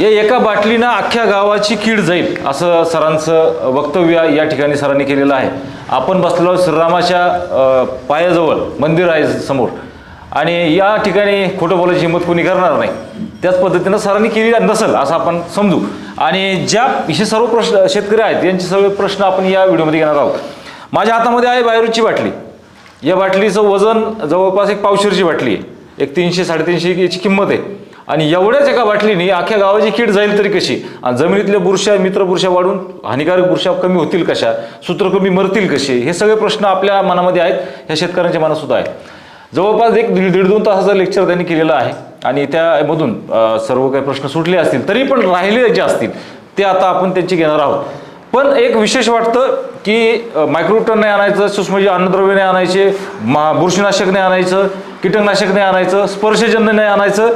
या एका बाटलीनं अख्ख्या गावाची कीड जाईल असं सरांचं वक्तव्य या ठिकाणी सरांनी केलेलं आहे. आपण बसलेलो श्रीरामाच्या पायाजवळ मंदिर आहे समोर. आणि या ठिकाणी खोटं बोलायची हिंमत कोणी करणार नाही. त्याच पद्धतीनं सरांनी केली नसेल असं आपण समजू. आणि ज्या हे सर्व प्रश्न शेतकरी आहेत यांचे सर्व प्रश्न आपण या व्हिडिओमध्ये घेणार आहोत. माझ्या हातामध्ये आहे बायरूची बाटली. या बाटलीचं वजन जवळपास एक पावशेरची बाटली आहे. एक तीनशे साडेतीनशे याची किंमत आहे. आणि एवढ्याच एका बाटलीने अख्ख्या गावाची कीड जाईल तरी कशी? आणि जमिनीतल्या बुरशा मित्र बुरशा वाढून हानिकारक बुरशा कमी होतील कशा? सूत्र कमी मरतील कसे हे सगळे प्रश्न आपल्या मनामध्ये आहेत ह्या शेतकऱ्यांच्या मनात सुद्धा आहेत. जवळपास एक दीड दीड दोन तासाचा लेक्चर त्यांनी केलेलं आहे आणि त्यामधून सर्व काही प्रश्न सुटले असतील तरी पण राहिले जे असतील ते आता आपण त्यांची घेणार आहोत. पण एक विशेष वाटतं की मायक्रोटन नाही आणायचं सूक्ष्मजी अन्नद्रव्य नाही आणायचे मा बुरशीनाशक नाही आणायचं कीटकनाशक नाही आणायचं स्पर्शजन्य नाही आणायचं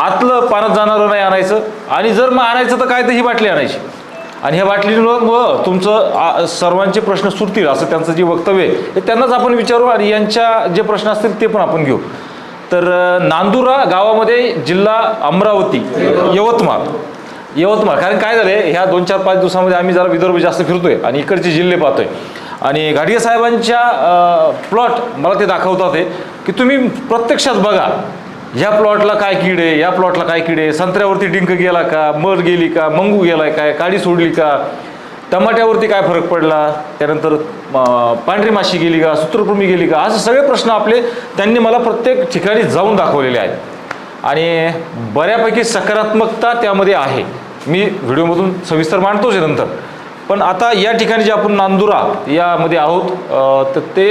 आतलं पाण्यात जाणारं नाही आणायचं. आणि जर मग आणायचं तर काय तर ही बाटली आणायची. आणि ह्या बाटलीमुळं तुमचं आ, सर्वांचे प्रश्न सुटतील असं त्यांचं जे वक्तव्य आहे ते त्यांनाच आपण विचारू आणि यांच्या जे प्रश्न असतील ते पण आपण घेऊ. तर नांदुरा गावामध्ये जिल्हा अमरावती यवतमाळ यवतमाळ. कारण काय झालंय ह्या दोन चार पाच दिवसामध्ये आम्ही जरा विदर्भ जास्त फिरतोय आणि इकडचे जिल्हे पाहतोय. आणि घाडिया साहेबांच्या प्लॉट मला ते दाखवतात आहे की तुम्ही प्रत्यक्षात बघा ह्या प्लॉटला काय कीड आहे? या प्लॉटला काय कीड आहे? संत्र्यावरती डिंक गेला का? मर गेली का? मंगू गेला काय? काडी सोडली का? टमाट्यावरती काय फरक पडला? त्यानंतर पांढरी माशी गेली का? सूत्रकृमी गेली का? असे सगळे प्रश्न आपले त्यांनी मला प्रत्येक ठिकाणी जाऊन दाखवलेले आहेत. आणि बऱ्यापैकी सकारात्मकता त्यामध्ये आहे. मी व्हिडिओमधून सविस्तर मांडतोच आहे नंतर. पण आता या ठिकाणी जे आपण नांदुरा यामध्ये आहोत तर ते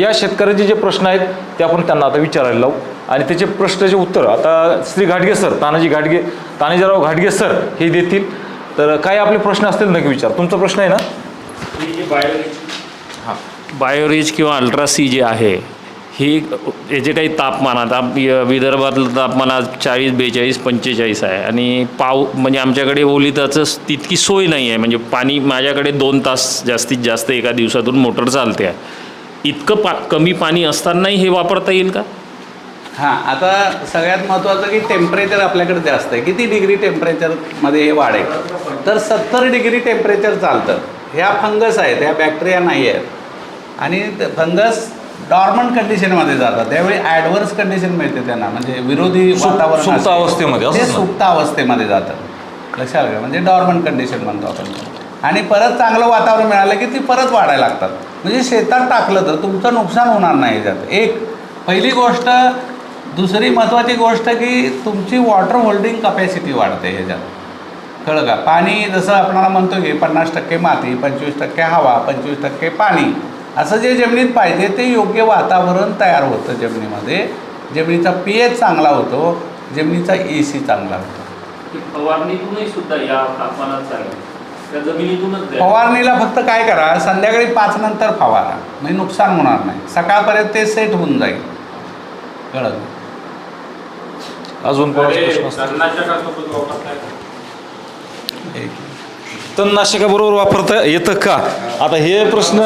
या शेतकऱ्यांचे जे प्रश्न आहेत ते आपण त्यांना आता विचारायला लावू. आणि त्याचे प्रश्नाचे उत्तर आता श्री घाटगे सर तानाजी घाटगे तानाजीराव घाटगे सर हे देतील. तर काय आपले प्रश्न असतील नक्की विचार. तुमचा प्रश्न आहे ना? बायोरिज किंवा अल्ट्रासी जे आहे ही याचे काही तापमान आता विदर्भातलं तापमान आज चाळीस बेचाळीस पंचेचाळीस आहे. आणि पाव म्हणजे आमच्याकडे ओलिताचं तितकी सोय नाही आहे. म्हणजे पाणी माझ्याकडे दोन तास जास्तीत जास्त एका दिवसातून मोटर चालते आहे. इतकं पा कमी पाणी असतानाही हे वापरता येईल का? हां आता सगळ्यात महत्त्वाचं की टेम्परेचर आपल्याकडे जास्त आहे. किती डिग्री टेम्परेचरमध्ये हे वाढेल तर सत्तर डिग्री टेम्परेचर चालतं. ह्या फंगस आहेत ह्या बॅक्टेरिया नाही आहेत. आणि फंगस डॉर्मंट कंडिशनमध्ये जातात. त्यावेळी ॲडव्हर्स कंडिशन मिळते त्यांना. म्हणजे विरोधी वातावरण. अवस्थेमध्ये, ते? सुप्त अवस्थेमध्ये जातात. लक्षात घ्या म्हणजे डॉर्मंट कंडिशन म्हणतो आपण. आणि परत चांगलं वातावरण मिळालं की ती परत वाढायला लागतात. म्हणजे शेतात टाकलं तर तुमचं नुकसान होणार नाही याच्यात. एक पहिली गोष्ट दुसरी महत्त्वाची गोष्ट की तुमची वॉटर होल्डिंग कपॅसिटी वाढते ह्याच्यात. कळलं का? पाणी जसं आपल्याला म्हणतो की पन्नास टक्के माती पंचवीस टक्के हवा पंचवीस टक्के पाणी. असं जे जमिनीत पाहिजे ते योग्य वातावरण तयार होतं जमिनीमध्ये. जमिनीचा पी एच चांगला होतो जमिनीचा ए सी चांगला होतो. फवारणीतूनही सुद्धा या तापमानात चालेल. त्या जमिनीतूनच फवारणीला फक्त काय करा संध्याकाळी पाच नंतर फवारा. म्हणजे नुकसान होणार नाही. सकाळपर्यंत ते सेट होऊन जाईल. कळलं? अजून कोणाचे प्रश्न असतील? तणनाशकाबरोबर वापरता येतं का? आता हे प्रश्न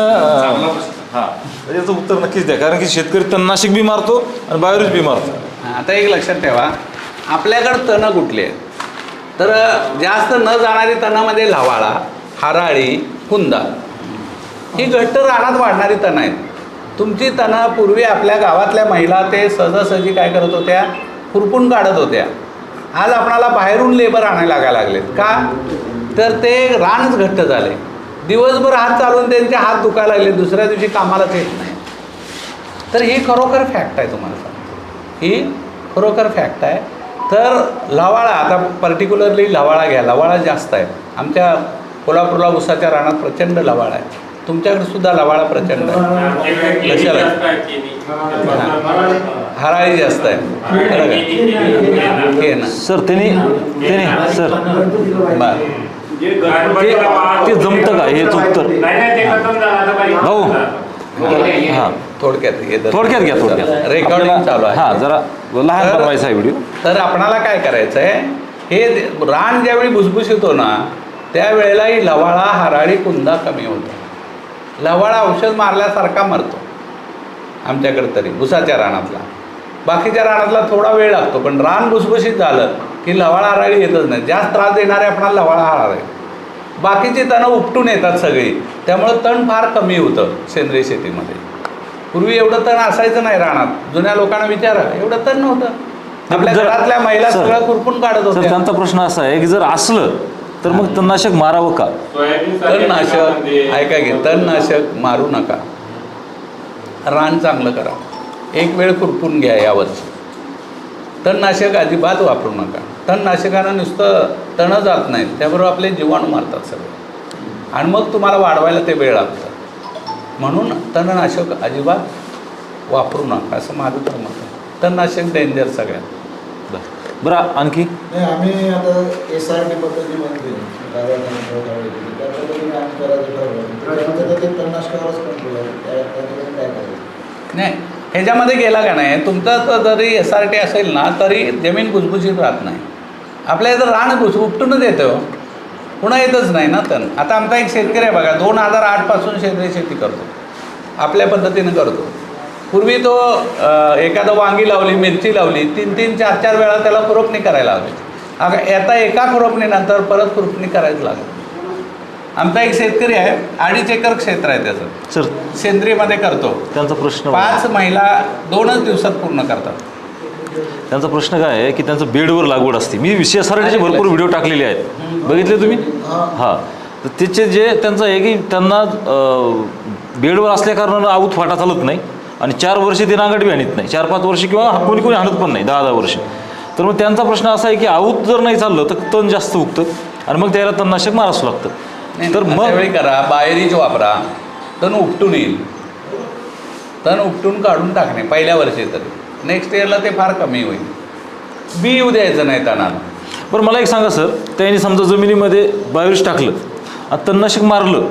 हा. याचं उत्तर नक्कीच द्या कारण की शेतकरी तणनाशक बी मारतो आणि बायोरिज बी मारतो. आता एक लक्षात ठेवा. आपल्याकडं तणं कुठली आहेत? तर जास्त न जाणारी तणामध्ये लवाळा हराळी हुंदा. ही घट्ट रानात वाढणारी तणं आहेत. तुमची तणं पूर्वी आपल्या गावातल्या महिला ते सहजासहजी काय करत होत्या? खुरपून काढत होत्या. आज आपणाला बाहेरून लेबर आणायला लागायला लागलेत. का? तर ते रानच घट्ट झाले. दिवसभर हात चालवून त्यांचे हात दुखायला लागले. दुसऱ्या दिवशी कामालाच येत नाही. तर ही खरोखर फॅक्ट आहे तुम्हाला सांगतो. ही खरोखर फॅक्ट आहे. तर लवाळा आता पर्टिक्युलरली लवाळा घ्या. लवाळा जास्त आहे. आमच्या कोल्हापूरला उसाच्या रानात प्रचंड लवाळा आहे. तुमच्याकडे सुद्धा लवाळा प्रचंड आहे. लक्षात हराळी जास्त आहे? हे सर त्याने त्याने सर. बरं ते जमतं का? हेच उत्तर भाऊ. हां. थोडक्यात हे. थोडक्यात घ्या थोडक्यात. रेकॉर्डिंग चालू आहे. हा जरा लहान तर- बनवायचा आहे व्हिडिओ तर आपणाला काय करायचं आहे? हे रान ज्यावेळी भुसभुशीत होतो ना त्यावेळेलाही लवाळा हराळी कुंदा कमी होतो. लवाळा औषध मारल्यासारखा मरतो. आमच्याकडे तरी भुसाच्या रानातला. बाकीच्या रानातला थोडा वेळ लागतो पण रान भुसभुशीत झालं की लवाळा हराळी येतच नाही. जास्त त्रास देणारे आपणाला लवाळा आहे. बाकीची तणं उपटून येतात सगळी. त्यामुळं तण फार कमी होतं सेंद्रिय शेतीमध्ये. पूर्वी एवढं तण असायचं नाही रानात. जुन्या लोकांना विचारा एवढं तण नव्हतं. आपल्या घरातल्या महिला सगळं खुरपून काढत होत्या. त्यांचा प्रश्न असा आहे की जर असलं तर मग तणनाशक मारावं का? तणनाशक ऐका घे तणनाशक मारू नका. रान चांगलं करा. एक वेळ खुरपून घ्या यावर्षी तणनाशक अजिबात वापरू नका. तणनाशकानं नुसतं तणं जात नाहीत. त्याबरोबर आपले जीवाणू मारतात सगळे. आणि मग तुम्हाला वाढवायला ते वेळ लागतं. म्हणून तणनाशक अजिबात वापरू नका असं माझं तर मत आहे. तणनाशक डेंजर सगळ्यात. बरं. बरं आणखी? नाही आम्ही आता एस आर टी पद्धतीमध्ये डाव्या कानावर डाव्या केली. त्या पद्धतीने आम्ही करायचं ठरवलं. त्याच्यामध्ये तर ते तणनाशकावरच कंट्रोल आहे. त्या त्याच्यामध्ये काय करायचं? नाही ह्याच्यामध्ये गेला का नाही? तुमचा तर जरी एस आर टी असेल ना तरी जमीन भुसभुशीत राहत नाही. आपल्या इथं रान घुस उपटूनच येतं हो. पुन्हा येतच नाही ना तर. आता आमचा एक शेतकरी आहे बघा दोन हजार आठपासून सेंद्रिय शेती करतो. आपल्या पद्धतीनं करतो. पूर्वी तो एखादं वांगी लावली मिरची लावली तीन तीन चार चार वेळा त्याला खुरपणी करायला हवी आता एका खुरपणीनंतर परत खुरपणी करायचं लागत आमचा एक शेतकरी आहे अडीच एकर क्षेत्र आहे त्याचं. सर. सेंद्रियमध्ये करतो. त्यांचा प्रश्न पाच महिला दोनच दिवसात पूर्ण करतात. त्यांचा प्रश्न काय आहे की त्यांचं बेडवर लागवड असते. मी विषयासारखे भरपूर व्हिडिओ टाकलेले आहेत. बघितले तुम्ही? हां. तर त्याचे जे त्यांचं आहे की त्यांना बेडवर असल्या कारणानं आऊत फाटा चालत नाही आणि चार वर्ष ते बी आणत नाही. चार पाच वर्ष किंवा कोणी कोणी आणत पण नाही दहा दहा वर्ष. तर मग त्यांचा प्रश्न असा आहे की आऊत जर नाही चाललं तर तण जास्त उगतं आणि मग त्याला तणनाशक मारावं लागतं. तर तर मग वेळी करा बाहेरीच वापरा तण उपटून येईल. तण उपटून काढून टाकणे पहिल्या वर्षी तरी. नेक्स्ट इयरला ते फार कमी होईल. बी येऊ द्यायचं नाही तणाला. बरं मला एक सांगा सर. त्यांनी समजा जमिनीमध्ये बायोरिश टाकलं आणि तणनाशक मारलं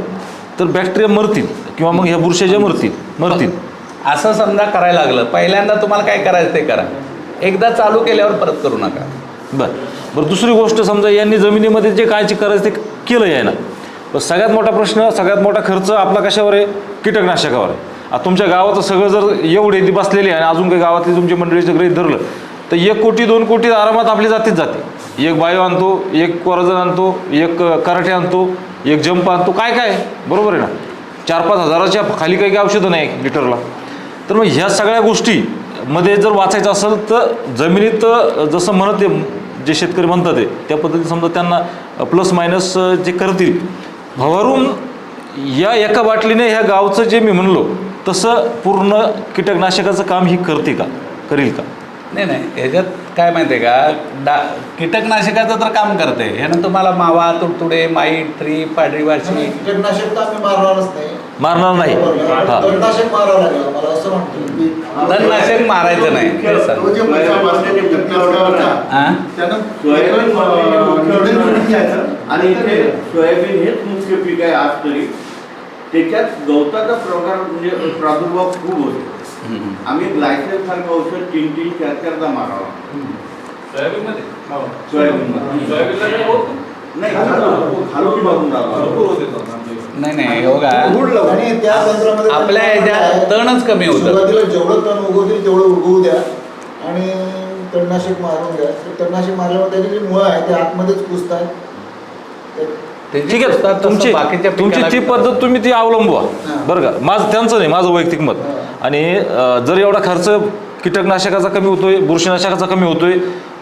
तर बॅक्टेरिया मरतील किंवा मग ह्या बुरशाच्या मरतील मरतील. असं समजा करायला लागलं पहिल्यांदा तुम्हाला काय करायचं ते करा. एकदा चालू केल्यावर परत करू नका. बरं. बरं दुसरी गोष्ट समजा यांनी जमिनीमध्ये जे काय करायचं ते केलं यायना सगळ्यात मोठा प्रश्न सगळ्यात मोठा खर्च आपला कशावर आहे? कीटकनाशकावर आहे. आता तुमच्या गावाचं सगळं जर एवढे ती बसलेली आहे आणि अजून काही गावातली तुमची मंडळीचं गृहित धरलं तर एक कोटी दोन कोटी आरामात आपली जातीच जाते. एक बायो आणतो एक कोरजन आणतो एक कराटे आणतो एक जंप आणतो. काय काय? बरोबर आहे ना? चार पाच हजाराच्या खाली काही काही औषधं नाही लिटरला. तर मग ह्या सगळ्या गोष्टी मध्ये जर वाचायचं असेल तर जमिनीत जसं म्हणत आहे, जे शेतकरी म्हणतात आहे त्या पद्धतीने समजा त्यांना प्लस मायनस जे करतील फवारून या एका बाटलीने ह्या गावचं जे मी म्हणलो तसं पूर्ण कीटकनाशकाचं काम ही करते का? करील का? नाही नाही ह्याच्यात काय माहिती आहे का? डा कीटकनाशकाचं तर काम करते ह्यानं तुम्हाला मावा तुडतुडे माईट थ्री पांढरी वाशी कीटकनाशक तर आम्ही मारणारच नाही मारणार नाही. हां. तणनाशक मारावं लागेल मला असं म्हणतो. तणनाशक मारायचं नाही. हे सांग. तो हा? घ्यायचं. आणि इथे सोयाबीन हेच मुख्य पीक आहे आज तरी. त्याच्यात गवताचा प्रकार म्हणजे प्रादुर्भाव खूप होतो. आम्ही ग्लायसेन सारखं औषध तीन तीन चार चारदा मारावा सोयाबीन नाही खालून- मारून. नाही नाही बघा. आणि त्या तंत्रामध्ये आपल्या ह्याच्यात तणच कमी होतं. सुरुवातीला जेवढं तण उगवतील तेवढं उगवू द्या. आणि तणनाशक मारून द्या तणनाशक मारल्यावर त्याची जी मुळं आहे ते आतमध्येच कुसतात ठीक आहे तुमची तुमची ती पद्धत तुम्ही ती अवलंबवा. बरं का? माझं त्यांचं नाही माझं वैयक्तिक मत. आणि जर एवढा खर्च कीटकनाशकाचा कमी होतोय बुरशीनाशकाचा कमी होतोय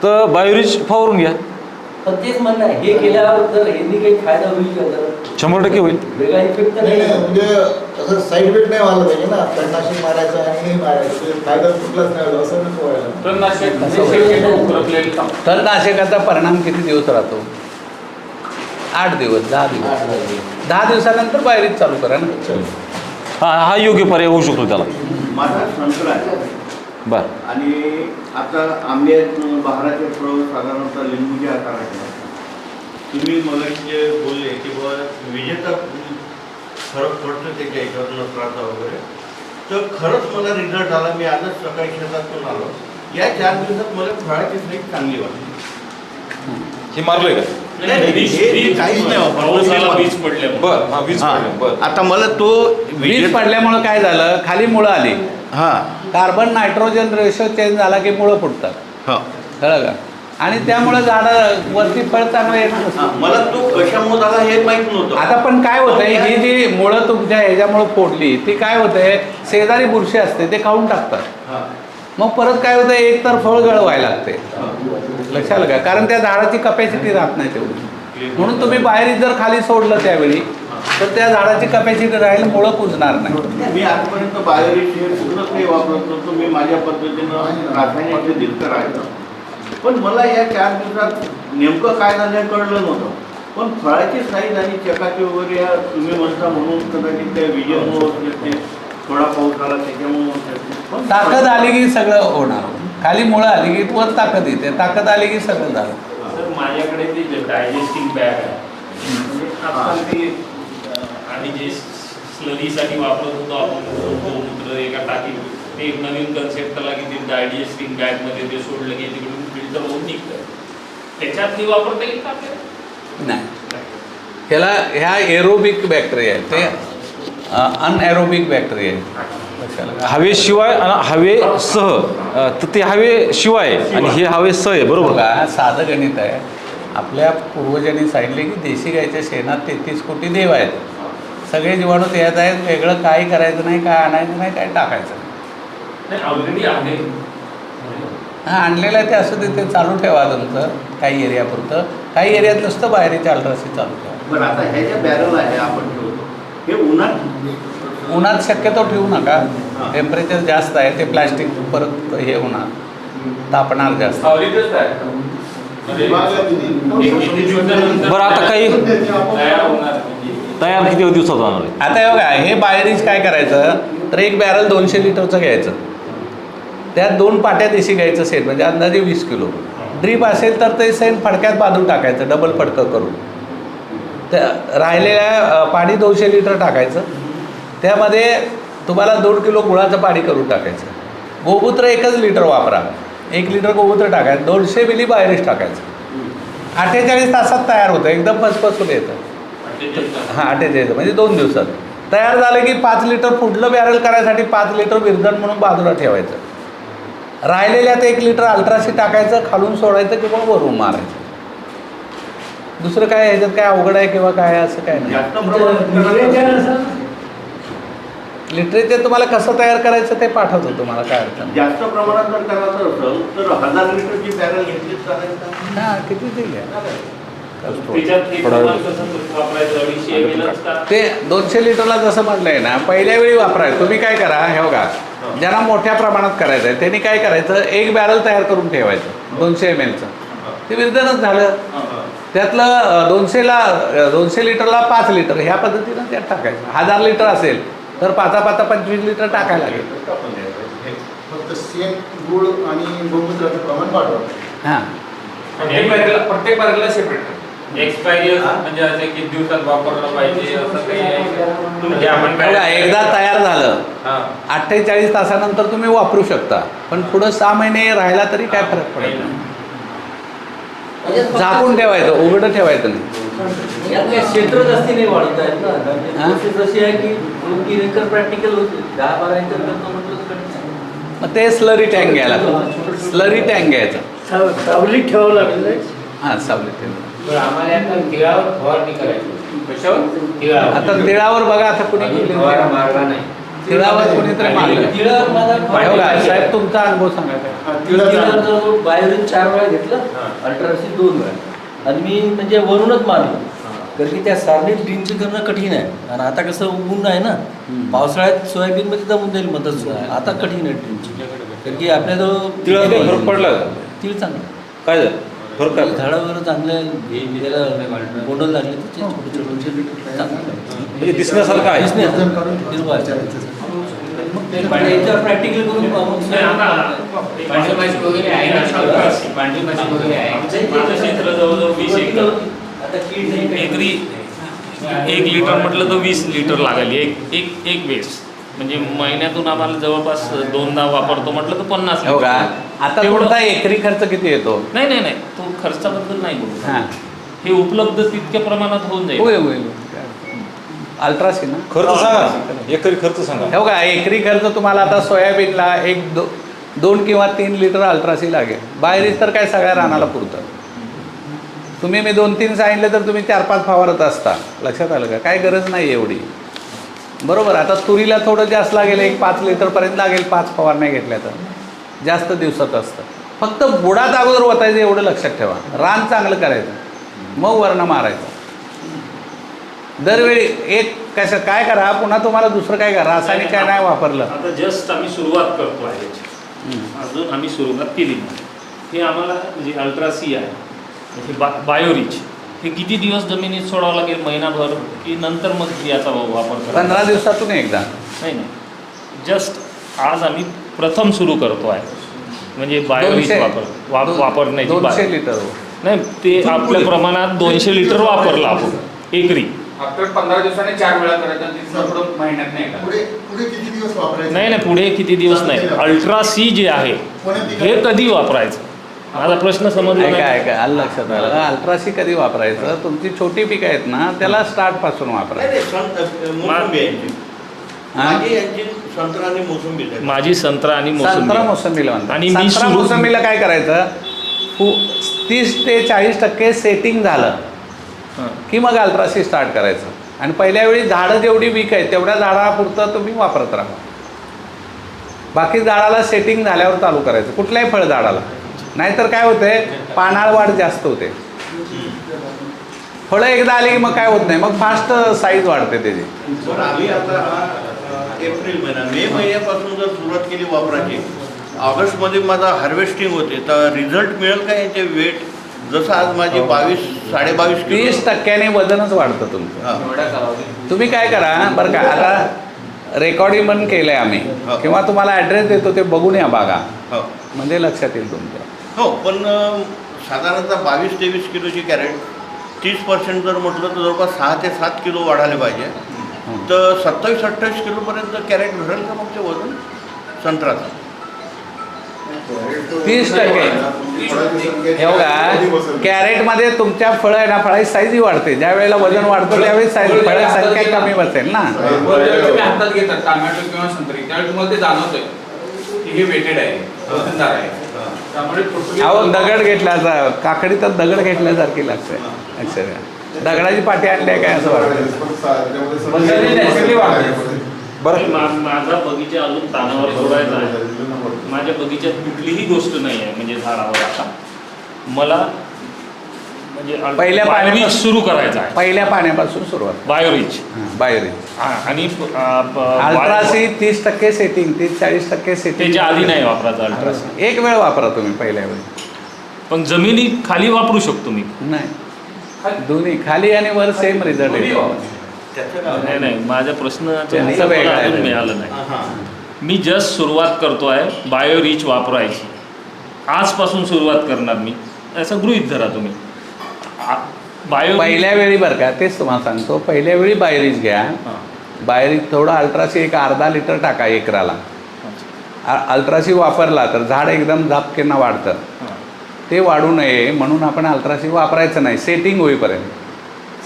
तर बायोरिच फवारून घ्या. पण तेच म्हणणं आहे हे केल्यावर जर ह्यांनी काही फायदा होईल का जर शंभर टक्के होईल. म्हणजे तणनाशकाचा परिणाम किती दिवस राहतो? आठ दिवस दहा दिवस. दहा दिवसानंतर बाहेरीच चालू करा ना. हा हा योग्य पर्याय होऊ शकतो त्याला. माझा संत्रा आहे. बरं. आणि आता आंबे बहाराचे फळ साधारणतः लिंबूच्या आकाराचे तुम्ही मला जे बोलले की बुवा विजेचा फरक पडतो त्याच्या याच्यावर त्रासा वगैरे. तर खरंच मला रिझल्ट आला. मी आजच सकाळी शेतातून आलो. या चार दिवसात मला फळाची साईज चांगली वाटली. हे मारलंय का? काहीच नाही. वापरलं. बरं हा वीज हा. पडली, बरं. आता मला तो वीज पडल्यामुळं काय झालं? खाली मुळं आली. हा. कार्बन नायट्रोजन रेशो चेंज झाला की मुळं फुटतात. हा. कळलं का? आणि त्यामुळे झाडं वरती फळ चांगलं येणार हा, मला तो कशामुळे झाला हे माहीत नव्हतं. आता पण काय होतंय ही जी मुळं तुमच्या ह्याच्यामुळं फोडली ती काय होतंय? शेजारी बुरशी असते ते खाऊन टाकतात. हा. मग परत काय होतं एक तर फळ गळवायला लागते. लक्षात आलं का? कारण त्या झाडाची कपॅसिटी राहत नाही तेवढी. म्हणून तुम्ही बाहेर जर खाली सोडलं त्यावेळी तर त्या झाडाची कपॅसिटी राहील मुळं कुजणार नाही. मी आजपर्यंत बाहेर हे पूर्ण काही वापरत नव्हतो मी माझ्या पद्धतीनं रासायनिक दिलतं राहायचं पण मला या चार दिवसात नेमकं काय झालं कळलं नव्हतं. पण फळाची साईज आणि चकाची वगैरे या तुम्ही म्हणता म्हणून कदाचित त्या विजयमुळे होत थोडा पाऊस आला त्याच्यामुळे ताकद आली की सगळं होणार. खाली मुळं आली की वर ताकद येते. ताकद आली की सगळं झालं. सर माझ्याकडे ते डायजेस्टिंग बॅग आहे. म्हणजे आणि जे स्लरीसाठी वापरत होतो आपण गोमूत्र एका टाकीत ते एक नवीन कन्सेप्ट आला की ते डायजेस्टिंग बॅगमध्ये ते सोडलं की तिकडून फिल्टर होऊन निघतं. त्याच्यात ते वापरता येईल का नाही. ह्याला ह्या एरोबिक बॅक्टेरिया आहेत ते. अनएरोबिक बॅक्टेरिया आहेत? हवेशिवाय आणि हवेसह तर ते हवेशिवाय आणि हे हवेसह आहे बरोबर? का साधं गणित आहे. आपल्या पूर्वजांनी सांगितले की देशी गायच्या शेणात तेहतीस कोटी देव आहेत. सगळे जीवाणू त्यात आहेत वेगळं काही करायचं नाही काय आणायचं नाही काय टाकायचं नाही. हा आणलेलं आहे ते असं ते ते चालू ठेवा तुमचं काही एरियापुरतं. काही एरियात नुसतं बाहेरची चालरसी चालू ठेवा. बरं आता ह्या ज्या बॅरल आहे आपण ठेवतो हे उन्हात उन्हात शक्यतो ठेवू नका. टेम्परेचर जास्त आहे ते प्लॅस्टिक परत हे होणार. तापणार जास्त. बरं आता काही तयार किती दिवसात होणार आहे? आता हे बघा हे बाहेरीच काय करायचं? तर एक बॅरल दोनशे लिटरचं घ्यायचं. त्यात दोन पाट्या देशी घ्यायचं सेट म्हणजे अंदाजे वीस किलो. ड्रीप असेल तर ते सेट फडक्यात बांधून टाकायचं डबल फडकं करून. त्या राहिलेल्या पाणी दोनशे लिटर टाकायचं. त्यामध्ये तुम्हाला दोन किलो गुळाचं पाणी करून टाकायचं. गोमूत्र एकच लिटर वापरा. एक लिटर गोमूत्र टाकायचं दोनशे मिली बाहेरच टाकायचं. अठ्ठेचाळीस तासात तयार होतं. एकदम फसफसून येतं. हां अठ्ठेचाळीस. म्हणजे दोन दिवसात. तयार झालं की पाच लिटर पुढलं बॅरल करायसाठी पाच लिटर विरजण म्हणून बाजूला ठेवायचं. राहिलेल्यात एक लिटर अल्ट्राशी टाकायचं खालून सोडायचं किंवा वरून मारायचं. दुसरं काय ह्याच्यात काय अवघड आहे किंवा काय असं काय नाही. लिटरेचर तुम्हाला कसं तयार करायचं ते पाठवतो तुम्हाला काय अडचण नाही. जास्त प्रमाणात जर करायचं असेल तर हजार लिटरची बॅरल घेतलीच चालेल का? हां किती ते? घ्या हे ते दोनशे लिटरला जसं म्हटलंय ना पहिल्या वेळी वापरायचं तुम्ही काय करा हे बघा. ज्यांना मोठ्या प्रमाणात करायचं आहे त्यांनी काय करायचं एक बॅरल तयार करून ठेवायचं दोनशे एम एलचं ते विरजणच झालं. त्यातलं दोनशेला दोनशे लिटरला पाच लिटर ह्या पद्धतीनं त्यात टाकायचं. हजार लिटर असेल तर पाचा पाचा पंचवीस लिटर टाकायला लागेल. फक्त गुळ आणि गोमूत्राचं प्रमाण वाढवा हां. प्रत्येक बॅरेला प्रत्येक बॅरेला सेपरेट एक्सपायरी म्हणजे असं किती दिवसात वापरलं पाहिजे असं काही आहे का? म्हणजे आपण बघा barrel- एकदा तयार झालं. हा. अठ्ठेचाळीस तासानंतर तुम्ही वापरू शकता. पण पुढं सहा महिने राहिला तरी काय फरक पडेल म्हणजे झाकून ठेवायचं उघडं ठेवायचं नाही. यात काही क्षेत्र जास्ती नाही वाढवत आहेत हा? ना अशी आहे की दोन तीन एकर प्रॅक्टिकल होते. दहा बारा एकर करतो म्हटलं. मग ते स्लरी टँक घ्यायला स्लरी टँक घ्यायचा. सावलीत ठेवावं लागेल हां सावलीत ठेव. बरं, आम्हाला आता तिळावर फवारणी करायची कशावर? तिळावर. आता तिळावर बघा आता कुणी मारला नाही. तिळावर कुणीतरी मारलं? तिळावर माझा साहेब तुमचा अनुभव सांगा. तिळावर बाहेरून चार वेळा घेतलं. अल्ट्राशी दोन वेळा. आणि मी म्हणजे वरूनच मारलं. कारण की त्या सारणीत ड्रिंक करणं कठीण आहे. आणि आता कसं ऊन आहे ना पावसाळ्यात सोयाबीन मध्ये जमून जाईल मदत आता कठीण आहे ड्रिंकची. कारण की आपल्याजवळ काही फरक पडला? तीळ चांगलं काय झालं? फरक काय? झाडावर चांगलं त्याला बोंडल लागले त्याचे छोटे छोटे चांगलं म्हणजे दिसण्यासारखं आहे दिसणे हिरवा आहे. पण याच्यावर प्रॅक्टिकल करून पाहून नाही, आता पांढरी माशी वगैरे आहे ना? पांढरी माशी वगैरे आहे. माझं क्षेत्र जवळजवळ वीस एकर. एक लिटर म्हटलं तर वीस लिटर लागेल. एक एक एक वेळेस म्हणजे महिन्यातून आम्हाला जवळपास दोनदा वापरतो म्हटलं तर पन्नास हे. आता तेवढं- तुमचा एकरी खर्च किती येतो? नाही नाही नाही. तो खर्चाबद्दल नाही बोलू. हां. हे उपलब्ध तितक्या प्रमाणात होऊन जाईल. होईल होईल अल्ट्रासी ना? खर्च सांगा. एकरी खर्च सांगा. हे बघा एकरी खर्च तुम्हाला आता सोयाबीनला एक दो दोन किंवा तीन लिटर अल्ट्रासी लागेल. बाहेरीच तर काय सगळ्या रानाला पुरतं. तुम्ही मी दोन तीन सांगितले तर तुम्ही चार पाच फवारत असता. लक्षात आलं का? काय गरज नाही एवढी. बरोबर आता तुरीला थोडं जास्त लागेल एक पाच लिटरपर्यंत लागेल पाच फवारण्या घेतल्या तर. जास्त दिवसात असतं. फक्त बुडात अगोदर ओतायचं एवढं लक्षात ठेवा. रान चांगलं करायचं. मग वर्ण मारायचं. दरवेळी एक कसं काय करा पुन्हा तुम्हाला दुसरं काय करा रासायनिक काय नाही वापरलं. आता जस्ट आम्ही सुरुवात करतो आहे. अजून आम्ही सुरुवात केली हे आम्हाला म्हणजे अल्ट्रासी आहे. म्हणजे बा बायोरिच हे किती दिवस जमिनीत सोडावं लागेल महिनाभर? की नंतर मग याचा वापर करा पंधरा दिवसातून एकदा. नाही नाही. जस्ट आज आम्ही प्रथम सुरू करतो आहे. म्हणजे बायोरिच वापर वापरण्याची लिटर हो. नाही ते आपल्या प्रमाणात दोनशे लिटर वापरलं आपण. एकरी. आफ्टर पंधरा दिवसाने चार वेळा करायचं तिथून पुढं महिन्यात नाही का पुढे पुढे किती दिवस वापरायचे? नाही नाही पुढे किती दिवस नाही. अल्ट्रा सी जे आहे हे कधी वापरायचं? माझा प्रश्न समजला नाही. ऐका आलं लक्षात आलं. अल्ट्रासी कधी वापरायचं? तुमची छोटी पिकं आहेत ना त्याला स्टार्टपासून वापरायचं? माझी यांची संत्रा आणि मोसंबी आहेत. माझी संत्रा आणि संत्रा मोसंबी. मोसंबीला म्हणतात. आणि मी मोसंबीला काय करायचं? तीस ते चाळीस टक्के सेटिंग झालं. की मग अल्ट्रासी स्टार्ट करायचं. आणि पहिल्या वेळी झाडं जेवढी वीक आहेत तेवढ्या झाडापुरतं तुम्ही वापरत राहा. बाकी झाडाला सेटिंग झाल्यावर चालू करायचं. कुठल्याही फळ झाडाला नाहीतर काय होतंय पानाळ वाढ जास्त होते. फळं एकदा आली की मग काय होत नाही. मग फास्ट साईज वाढते त्याची. एप्रिल महिना मे महिन्यापासून जर सुरुवात केली वापरायची ऑगस्टमध्ये माझा हार्वेस्टिंग होते तर रिझल्ट मिळेल का याचे वेट जसं आज माझी बावीस साडेबावीस किलो. तीस टक्क्याने वजनच वाढतं तुमचं. हा. तुम्ही काय करा बरं का आता रेकॉर्डिंग पण केलं आहे आम्ही. हो. किंवा तुम्हाला ॲड्रेस देतो ते बघून या बागा हो. म्हणजे लक्षात येईल तुमच्या हो पण अ, साधारणतः बावीस तेवीस किलोची कॅरेट तीस पर्सेंट जर म्हटलं तर जवळपास सहा ते सात किलो वाढायला पाहिजे. तर सत्तावीस अठ्ठावीस किलोपर्यंत कॅरेट भरेल का मग ते वजन? संत्राचं. तीस टक्के. हे बघा कॅरेटमध्ये तुमच्या फळं आहे ना फळाची साईजही वाढते. ज्या वेळेला वजन वाढतं त्यावेळी साईज फळाची संख्या कमी बसेल ना. हातात घेतात टोमॅटो किंवा संत्री. त्यावेळी तुम्हाला ते जाणवतंय. की हे वेटेड आहे वजनदार आहे. त्यामुळे टोटली अहो दगड घेतल्याचा काकडी तर दगड घेतल्यासारखी लागते. अच्छा. दगडाची पाठी आणली आहे काय असं वाटतं. मा- माझा बगीचा अजून तानावर सोडायचा आहे. माझ्या बगीच्यात कुठलीही गोष्ट नाही आहे म्हणजे झाडावर आता. मला म्हणजे पहिल्या बायोरिच पाण्यापासून- सुरू करायचं आहे. पहिल्या पाण्यापासून सुरुवात. बायोरिच. बाहेर हा, आणि अल्ट्रासी तीस टक्के सेटिंग तीस चाळीस टक्के सेटिंग. त्याच्या आधी नाही वापरायचं अल्ट्रासी. एक वेळ वापरा तुम्ही पहिल्या वेळी. पण जमिनी खाली वापरू शकतो मी. नाही. दोन्ही खाली आणि वर सेम रिझल्ट येतो. नाही नाही. माझ्या प्रश्नाचं त्यांचं उत्तर मला वेगळं आहे. अजून मिळालं नाही. हां मी जस्ट सुरुवात करतो आहे बायोरिच वापरायची. आजपासून सुरुवात करणार मी. असं गृहीत धरा तुम्ही. आ- बायो पहिल्या वेळी बरं का तेच तुम्हाला सांगतो. पहिल्या वेळी बायरीज घ्या. बायरीज थोडं अल्ट्रासी एक अर्धा लिटर टाका एकराला. अल्ट्रासी वापरला तर झाड एकदम झापकेनं वाढतं. ते वाढू नये म्हणून आपण अल्ट्रासी वापरायचं नाही. सेटिंग होईपर्यंत.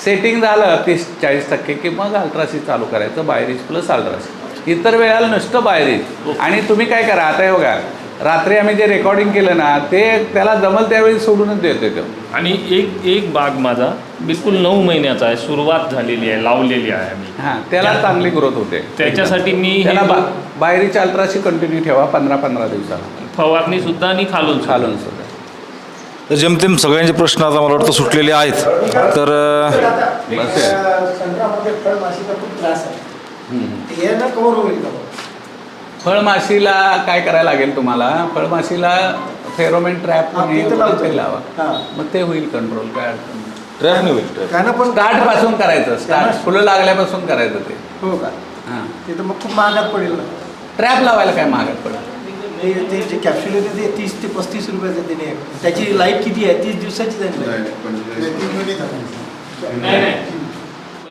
सेटिंग झालं तीस चाळीस टक्के की मग अल्ट्रासी चालू करायचं बायरीज प्लस अल्ट्रासी. इतर वेळेला नुसतं बायरीज आणि तुम्ही काय करा आता हे बघा रात्री आम्ही जे रेकॉर्डिंग केलं ना ते त्याला जमल त्यावेळी सोडूनच देतो तो. आणि एक एक बाग माझा बिलकुल नऊ महिन्याचा आहे सुरुवात झालेली आहे लावलेली आहे मी हां त्याला चांगली ग्रोथ होते. त्याच्यासाठी मी त्याला बा बाहेरीची अल्ट्राशी कंटिन्यू ठेवा पंधरा पंधरा दिवसाला. फवारणी सुद्धा आणि खालून. खालून सुद्धा तर जेमतेम सगळ्यांचे प्रश्न आता मला वाटतं सुटलेले आहेत. तर हे फळमाशीला काय करायला लागेल तुम्हाला? फळमाशीला फेरोमेन ट्रॅप लावा. हा. मग ते होईल कंट्रोल काय अडचण. ट्रॅप नाही होईल ट्रॅप. काय ना पण स्टार्टपासून करायचं स्टार्ट फुलं लागल्यापासून करायचं ते. हो का? हां. ते तर मग खूप महागात पडेल ट्रॅप लावायला काय मागत पडत ते ते जे कॅप्सूल येते ते तीस ते पस्तीस रुपयाचं त्याने. त्याची लाईफ किती आहे? तीस दिवसाची त्यांनी नाही नाही.